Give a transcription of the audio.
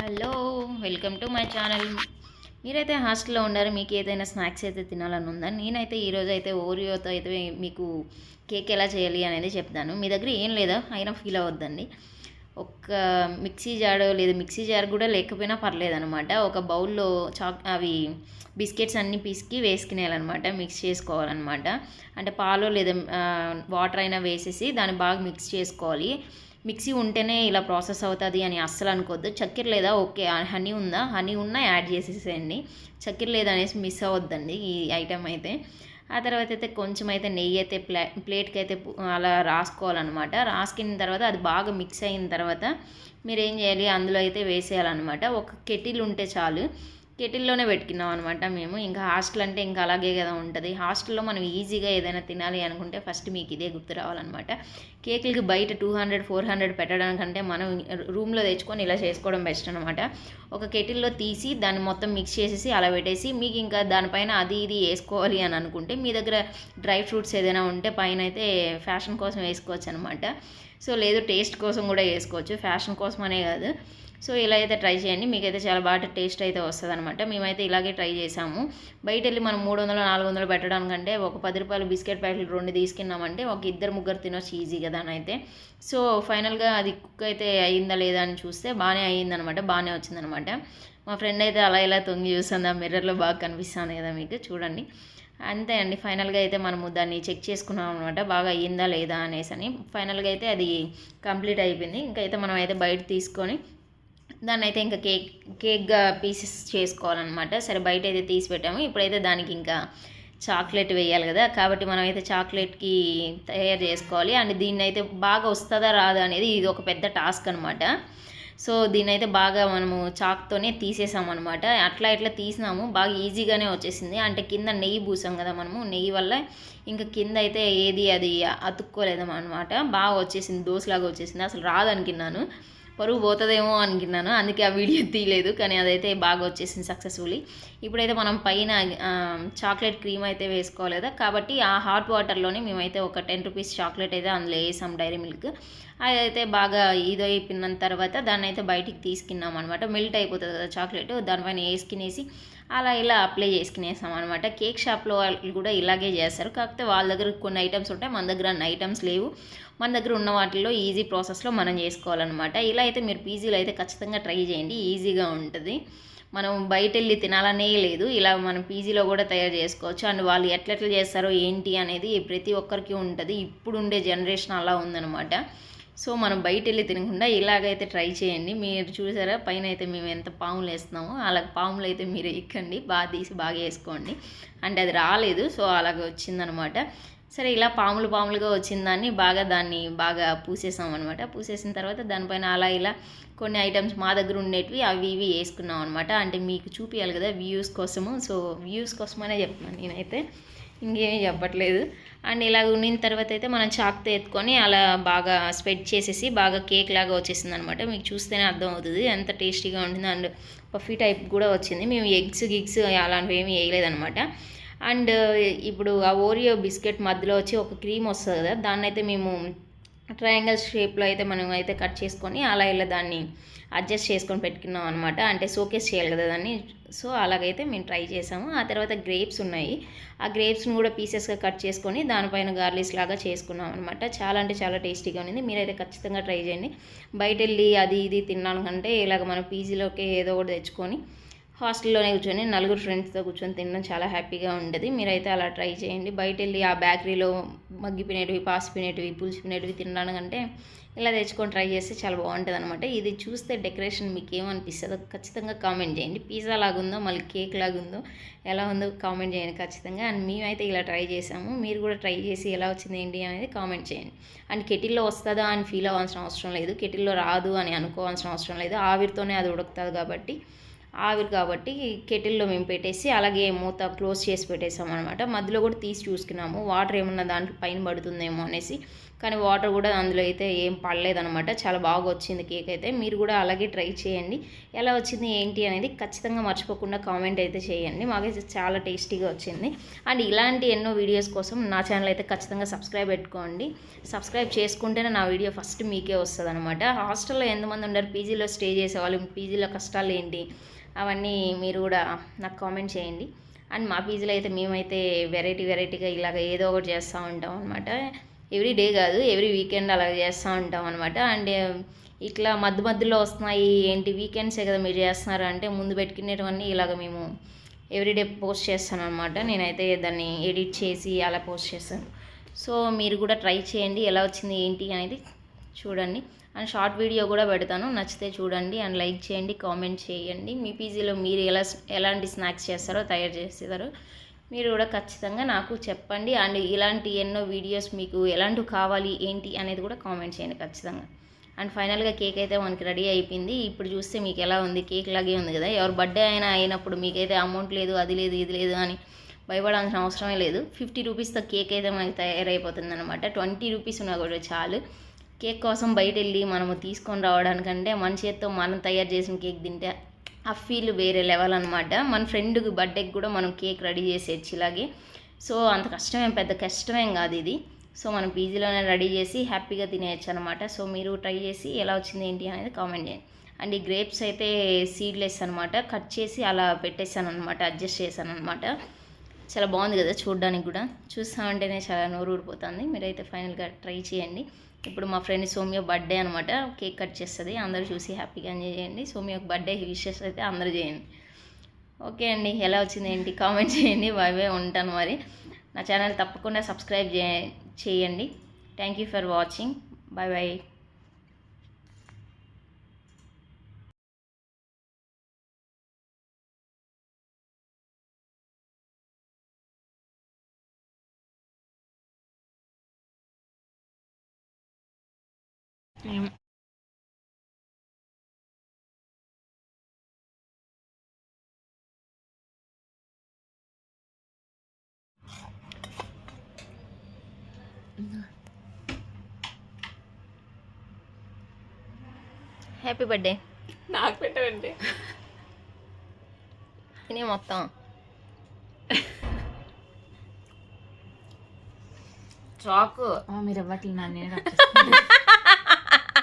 Hello welcome to my channel. మీరైతే హాస్టల్లో ఉన్నారు? మీకు ఏదైనా స్నాక్స్ అయితే తినాలని ఉందా? నేనైతే ఈరోజు అయితే ఓరియోతో అయితే మీకు కేక్ ఎలా చేయాలి అనేది చెప్తాను. మీ దగ్గర ఏం లేదా? అయినా ఫీల్ అవ్వద్దండి. ఒక మిక్సీ జార్ లేదు మిక్సీ జార్ కూడా లేకపోయినా పర్లేదు అనమాట ఒక బౌల్లో చాక్ అవి బిస్కెట్స్ అన్నీ పిసికి వేసుకునేయాలన్నమాట మిక్స్ చేసుకోవాలన్నమాట. అంటే పాలు లేదా వాటర్ అయినా వేసేసి దాన్ని బాగా మిక్స్ చేసుకోవాలి. మిక్సీ ఉంటేనే ఇలా ప్రాసెస్ అవుతుంది అని అస్సలు అనుకోవద్దు. చక్కెర లేదా ఓకే హనీ ఉందా? హనీ ఉన్నా యాడ్ చేసేసేయండి. చక్కెర లేదా అనేసి మిస్ అవ్వద్దండి ఈ ఐటెం అయితే. ఆ తర్వాత అయితే కొంచెం అయితే నెయ్యి అయితే ప్లే ప్లేట్కి అయితే అలా రాసుకోవాలన్నమాట. రాసుకున్న తర్వాత అది బాగా మిక్స్ అయిన తర్వాత మీరు ఏం చేయాలి? అందులో అయితే వేసేయాలన్నమాట. ఒక కెటిల్ ఉంటే చాలు. కెటిల్లోనే పెట్టుకున్నాం అనమాట మేము. ఇంకా హాస్టల్ అంటే ఇంకా అలాగే కదా ఉంటుంది. హాస్టల్లో మనం ఈజీగా ఏదైనా తినాలి అనుకుంటే ఫస్ట్ మీకు ఇదే గుర్తు రావాలన్నమాట. కేకులకి బయట టూ హండ్రెడ్ ఫోర్ హండ్రెడ్ పెట్టడానికంటే మనం రూమ్లో తెచ్చుకొని ఇలా చేసుకోవడం బెస్ట్ అనమాట ఒక కెటిల్లో తీసి దాన్ని మొత్తం మిక్స్ చేసేసి అలా పెట్టేసి మీకు ఇంకా దానిపైన అది ఇది వేసుకోవాలి అని అనుకుంటే మీ దగ్గర డ్రై ఫ్రూట్స్ ఏదైనా ఉంటే పైన అయితే ఫ్యాషన్ కోసం వేసుకోవచ్చు అనమాట సో లేదు టేస్ట్ కోసం కూడా వేసుకోవచ్చు. ఫ్యాషన్ కోసం అనే కాదు. సో ఇలా అయితే ట్రై చేయండి. మీకైతే చాలా బాగా టేస్ట్ అయితే వస్తుంది అనమాట మేమైతే ఇలాగే ట్రై చేసాము. బయట వెళ్ళి మనం మూడు వందలు నాలుగు వందలు పెట్టడానికంటే ఒక పది రూపాయలు బిస్కెట్ ప్యాకెట్లు రెండు తీసుకున్నామంటే ఒక ఇద్దరు ముగ్గురు తినొచ్చు ఈజీ కదా అని అయితే. సో ఫైనల్గా అది కుక్ అయితే అయిందా లేదా అని చూస్తే బాగానే అయ్యిందనమాట బాగానే వచ్చిందనమాట మా ఫ్రెండ్ అయితే అలా ఇలా తొంగి చూస్తుంది. ఆ మిర్రర్లో బాగా కనిపిస్తుంది కదా మీకు. చూడండి. అంతే అండి. ఫైనల్గా అయితే మనము దాన్ని చెక్ చేసుకున్నాం అనమాట బాగా అయ్యిందా లేదా అనేసి అని ఫైనల్గా అయితే అది కంప్లీట్ అయిపోయింది. ఇంకైతే అయితే మనం అయితే బయట తీసుకొని దాన్ని అయితే ఇంకా కేక్ కేక్గా పీసెస్ చేసుకోవాలన్నమాట. సరే బయట అయితే తీసి పెట్టాము ఇప్పుడైతే దానికి ఇంకా చాక్లెట్ వేయాలి కదా. కాబట్టి మనం అయితే చాక్లెట్కి తయారు చేసుకోవాలి. అండ్ దీన్ని అయితే బాగా వస్తుందా రాదా అనేది ఇది ఒక పెద్ద టాస్క్ అనమాట సో దీన్ని అయితే బాగా మనము చాక్తోనే తీసేసాం అనమాట అట్లా ఇట్లా తీసినాము. బాగా ఈజీగానే వచ్చేసింది. అంటే కింద నెయ్యి పూసాం కదా మనము. నెయ్యి వల్ల ఇంకా కింద అయితే ఏది అది అతుక్కోలేదం అనమాట బాగా వచ్చేసింది. దోశలాగా వచ్చేసింది. అసలు రాదనుకున్నాను. పరువు పోతుందేమో అనుకున్నాను. అందుకే ఆ వీడియో తీయలేదు కానీ అదైతే బాగా వచ్చేసింది సక్సెస్ఫుల్లీ ఇప్పుడైతే మనం పైన చాక్లెట్ క్రీమ్ అయితే వేసుకోవాలి కదా కాబట్టి ఆ హాట్ వాటర్లోనే మేమైతే ఒక టెన్ రూపీస్ చాక్లెట్ అయితే అందులో వేసాం డైరీ మిల్క్ అదైతే బాగా ఇదైపోయిన తర్వాత దాన్ని అయితే బయటికి తీసుకున్నాం అనమాట మెల్ట్ అయిపోతుంది కదా చాక్లెట్ దానిపైన వేసుకునేసి అలా ఇలా అప్లై చేసుకునేసాం అనమాట కేక్ షాప్లో వాళ్ళు కూడా ఇలాగే చేస్తారు. కాకపోతే వాళ్ళ దగ్గర కొన్ని ఐటమ్స్ ఉంటాయి. మన దగ్గర అన్ని ఐటమ్స్ లేవు. మన దగ్గర ఉన్న వాటిల్లో ఈజీ ప్రాసెస్లో మనం చేసుకోవాలన్నమాట. ఇలా అయితే మీరు పీజీలో అయితే ఖచ్చితంగా ట్రై చేయండి. ఈజీగా ఉంటుంది. మనం బయట వెళ్ళి తినాలనే లేదు. ఇలా మనం పీజీలో కూడా తయారు చేసుకోవచ్చు. అండ్ వాళ్ళు ఎట్లెట్లా చేస్తారో ఏంటి అనేది ప్రతి ఒక్కరికి ఉంటుంది. ఇప్పుడు ఉండే జనరేషన్ అలా ఉందన్నమాట. సో మనం బయట వెళ్ళి తినకుండా ఇలాగైతే ట్రై చేయండి. మీరు చూసారా పైన అయితే మేము ఎంత పాములు వేస్తున్నామో అలా పాములు అయితే మీరు ఎక్కండి బాగా తీసి బాగా వేసుకోండి. అంటే అది రాలేదు సో అలాగ వచ్చిందనమాట. సరే ఇలా పాములు పాములుగా వచ్చిన దాన్ని బాగా దాన్ని బాగా పూసేసాం అనమాట పూసేసిన తర్వాత దానిపైన అలా ఇలా కొన్ని ఐటమ్స్ మా దగ్గర ఉండేటివి అవి ఇవి వేసుకున్నాం అనమాట అంటే మీకు చూపించాలి కదా వ్యూస్ కోసము. సో వ్యూస్ కోసమనే చెప్తున్నాను నేనైతే. ఇంకేమీ చెప్పట్లేదు. అండ్ ఇలా ఉన్న తర్వాత అయితే మనం చాక్తో ఎత్తుకొని అలా బాగా స్ప్రెడ్ చేసేసి బాగా కేక్ లాగా వచ్చేసింది అనమాట మీకు చూస్తేనే అర్థం అవుతుంది ఎంత టేస్టీగా ఉంటుంది. అండ్ పఫీ టైప్ కూడా వచ్చింది. మేము ఎగ్స్ గిగ్స్ అలాంటివి ఏమీ వేయలేదనమాట. అండ్ ఇప్పుడు ఆ ఓరియో బిస్కెట్ మధ్యలో వచ్చి ఒక క్రీమ్ వస్తుంది కదా దాన్నైతే మేము ట్రయాంగిల్ షేప్లో అయితే మనం అయితే కట్ చేసుకొని అలా ఇలా దాన్ని అడ్జస్ట్ చేసుకొని పెట్టుకున్నాం అనమాట అంటే షోకేస్ చేయాలి కదా దాన్ని. సో అలాగైతే మేము ట్రై చేసాము. ఆ తర్వాత గ్రేప్స్ ఉన్నాయి. ఆ గ్రేప్స్ని కూడా పీసెస్గా కట్ చేసుకొని దానిపైన గార్లిస్ లాగా చేసుకున్నాం అనమాట చాలా అంటే చాలా టేస్టీగా ఉంది మీరైతే ఖచ్చితంగా ట్రై చేయండి. బయట వెళ్ళి అది ఇది తిన్నాను కంటే ఇలాగ మన పీజీలోకి ఏదో ఒకటి తెచ్చుకొని హాస్టల్లోనే కూర్చొని నలుగురు ఫ్రెండ్స్తో కూర్చొని తినడం చాలా హ్యాపీగా ఉంటుంది మీరైతే అలా ట్రై చేయండి. బయట వెళ్ళి ఆ బేకరీలో మగ్గిపోయినవి పాసిపోయినవి పులిసిపోయినవి తినడానికంటే ఇలా తెచ్చుకొని ట్రై చేస్తే చాలా బాగుంటుంది అనమాట ఇది చూస్తే డెకరేషన్ మీకు ఏమనిపిస్తుందో ఖచ్చితంగా కామెంట్ చేయండి. పిజ్జా లాగుందో మళ్ళీ కేక్ లాగుందో ఎలా ఉందో కామెంట్ చేయండి ఖచ్చితంగా. అండ్ మేమైతే ఇలా ట్రై చేసాము. మీరు కూడా ట్రై చేసి ఎలా వచ్చింది ఏంటి అనేది కామెంట్ చేయండి. అండ్ కెటిల్లో వస్తుందా అని ఫీల్ అవ్వాల్సిన అవసరం లేదు. కెటిల్లో రాదు అని అనుకోవాల్సిన అవసరం లేదు. ఆవిరితోనే అది ఉడుకుతుంది కాబట్టి ఆవిరి కాబట్టి కెటిల్లో మేము పెట్టేసి అలాగే మూత క్లోజ్ చేసి పెట్టేసాం అనమాట మధ్యలో కూడా తీసి చూసుకున్నాము. వాటర్ ఏమన్నా దాంట్లో పైన పడుతుందేమో అనేసి. కానీ వాటర్ కూడా అందులో అయితే ఏం పడలేదనమాట చాలా బాగా వచ్చింది కేక్ అయితే. మీరు కూడా అలాగే ట్రై చేయండి. ఎలా వచ్చింది ఏంటి అనేది ఖచ్చితంగా మర్చిపోకుండా కామెంట్ అయితే చేయండి. మాకైతే చాలా టేస్టీగా వచ్చింది. అండ్ ఇలాంటి ఎన్నో వీడియోస్ కోసం నా ఛానల్ అయితే ఖచ్చితంగా సబ్స్క్రైబ్ పెట్టుకోండి. సబ్స్క్రైబ్ చేసుకుంటేనే నా వీడియో ఫస్ట్ మీకే వస్తుంది అనమాట హాస్టల్లో ఎంతమంది ఉండరు? పీజీలో స్టే చేసేవాళ్ళు. పీజీలో కష్టాలు ఏంటి అవన్నీ మీరు కూడా నాకు కామెంట్ చేయండి. అండ్ మా పీజీలో అయితే మేమైతే వెరైటీ వెరైటీగా ఇలాగ ఏదో ఒకటి చేస్తూ ఉంటాం అనమాట ఎవ్రీ డే కాదు ఎవ్రీ వీకెండ్ అలా చేస్తూ ఉంటాం అనమాట అండ్ ఇట్లా మధ్య మధ్యలో వస్తున్నాయి ఏంటి వీకెండ్సే కదా మీరు చేస్తున్నారు అంటే ముందు పెట్టుకునేటివన్నీ ఇలాగ మేము ఎవ్రీడే పోస్ట్ చేస్తాను అనమాట నేనైతే దాన్ని ఎడిట్ చేసి అలా పోస్ట్ చేస్తాను. సో మీరు కూడా ట్రై చేయండి ఎలా వచ్చింది ఏంటి అనేది చూడండి. అండ్ షార్ట్ వీడియో కూడా పెడతాను. నచ్చితే చూడండి అండ్ లైక్ చేయండి కామెంట్ చేయండి. మీ పీజీలో మీరు ఎలా ఎలాంటి స్నాక్స్ చేస్తారో తయారు చేస్తారో మీరు కూడా ఖచ్చితంగా నాకు చెప్పండి. అండ్ ఇలాంటి ఎన్నో వీడియోస్ మీకు ఎలాంటివి కావాలి ఏంటి అనేది కూడా కామెంట్ చేయండి ఖచ్చితంగా. అండ్ ఫైనల్గా కేక్ అయితే మనకి రెడీ అయిపోయింది. ఇప్పుడు చూస్తే మీకు ఎలా ఉంది? కేక్ లాగే ఉంది కదా? ఎవరు బర్త్డే అయినా అయినప్పుడు మీకైతే అమౌంట్ లేదు అది లేదు ఇది లేదు అని భయపడాల్సిన అవసరమే లేదు. ఫిఫ్టీ రూపీస్తో కేక్ అయితే మనకి తయారైపోతుంది అనమాట ట్వంటీ రూపీస్ ఉన్నా కూడా చాలు. కేక్ కోసం బయట వెళ్ళి మనము తీసుకొని రావడానికంటే మన చేత్తో మనం తయారు చేసిన కేక్ తింటే ఆ ఫీల్ వేరే లెవెల్ అనమాట మన ఫ్రెండ్కి బర్త్డేకి కూడా మనం కేక్ రెడీ చేసేయచ్చు ఇలాగే. సో అంత కష్టమేం పెద్ద కష్టమేం కాదు ఇది. సో మనం పీజీలోనే రెడీ చేసి హ్యాపీగా తినేయచ్చు అనమాట సో మీరు ట్రై చేసి ఎలా వచ్చింది ఏంటి అనేది కామెంట్ చేయండి. అండ్ ఈ గ్రేప్స్ అయితే సీడ్లెస్ అనమాట కట్ చేసి అలా పెట్టేశాను అనమాట అడ్జస్ట్ చేశాను అనమాట చాలా బాగుంది కదా చూడడానికి కూడా. చూస్తా ఉంటేనే చాలా నోరు ఊరిపోతుంది. మీరైతే ఫైనల్గా ట్రై చేయండి. ఇప్పుడు మా ఫ్రెండ్ సోమ్య బర్త్డే అనమాట కేక్ కట్ చేస్తుంది. అందరూ చూసి హ్యాపీగా ఎంజాయ్ చేయండి. సోమ్య బర్త్డే విషెస్ అయితే అందరూ చేయండి. ఓకే అండి. ఎలా వచ్చింది ఏంటి? కామెంట్ చేయండి. బాయ్ బాయ్ ఉంటాను మరి. నా ఛానల్ తప్పకుండా సబ్స్క్రైబ్ చేయండి. Thank you for watching. Bye bye. Happy birthday నాకు పెట్టవండి. తినే మొత్తం. చాకు మీరు ఇవ్వట్లేదు నేను